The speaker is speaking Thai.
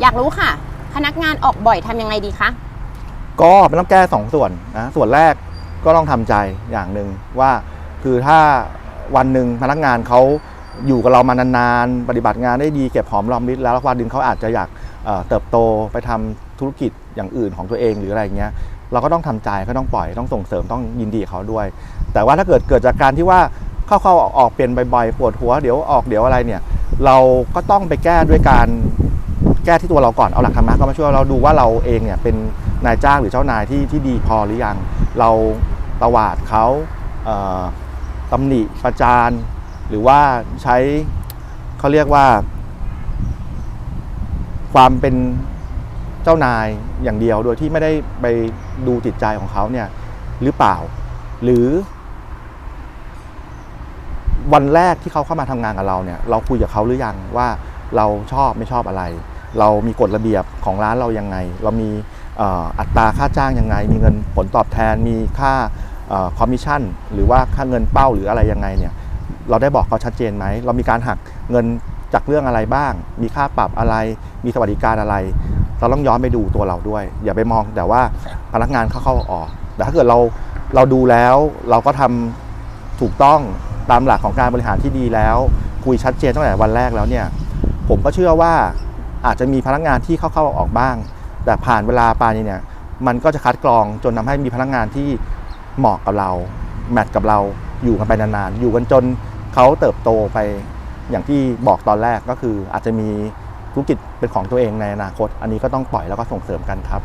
อยากรู้ค่ะ พนักงานออกบ่อยทำยังไงดีคะ ก็มันต้องแก้สองส่วนนะส่วนแรกก็ต้องทำใจอย่างหนึ่งว่าคือถ้าวันหนึ่งพนักงานเขาอยู่กับเรามานานๆ ปฏิบัติงานได้ดีเก็บหอมรอมริบแล้วแล้ววันหนึ่งเขาอาจจะอยากเอ่อเติบโตไปทำธุรกิจอย่างอื่นของตัวเองหรืออะไรเงี้ยเราก็ต้องทำใจก็ต้องปล่อยต้องส่งเสริมต้องยินดีกับเขาด้วย แต่ว่าถ้าเกิดเกิดจากการที่ว่าเข้าๆออกๆเปลี่ยนบ่อยๆปวดหัวเดี๋ยวออกเดี๋ยวอะไรเนี่ย เราก็ต้องไปแก้ด้วยการ แก้ที่ตัวเราก่อนเอาหลักธรรมะเข้ามาช่วยเราดูว่าเราเองเนี่ยเป็นนายจ้างหรือเจ้านายที่ที่ดีพอหรือยังเราตวาดเขาเตำหนิประจานหรือว่าใช้เขาเรียกว่า ความเป็นเจ้านายอย่างเดียว โดยที่ไม่ได้ไปดูจิตใจของเขาเนี่ยหรือเปล่า หรือ วันแรกที่เขาเข้ามาทำงานกับเราเนี่ย เราคุยกับเขาหรือยังว่าเราชอบไม่ชอบอะไร เรามีกฎระเบียบของร้านเรายังไง เรามีอัตราค่าจ้างยังไง มีเงินผลตอบแทน มีค่าคอมมิชชั่น หรือว่าค่าเงินเป้าหรืออะไรยังไงเนี่ย เราได้บอกเขาชัดเจนไหม เรามีการหักเงินจากเรื่องอะไรบ้าง มีค่าปรับอะไร มีสวัสดิการอะไร เราต้องย้อนไปดูตัวเราด้วย อย่าไปมองแต่ว่าพนักงานเข้าเข้าออก แต่ถ้าเกิดเราเราดูแล้วเราก็ทำถูกต้องตามหลักของการบริหารที่ดีแล้ว คุยชัดเจนตั้งแต่วันแรกแล้วเนี่ย ผมก็เชื่อว่า อาจจะมีพนักงานที่เข้าๆออกบ้าง แต่ผ่านเวลาไปเนี่ยมันก็จะคัดกรองจนทำให้มีพนักงานที่เหมาะกับเราแมทกับเราอยู่กันไปนานๆ อยู่กันจนเขาเติบโตไปอย่างที่บอกตอนแรกก็คืออาจจะมีธุรกิจเป็นของตัวเองในอนาคต อันนี้ก็ต้องปล่อยแล้วก็ส่งเสริมกันครับ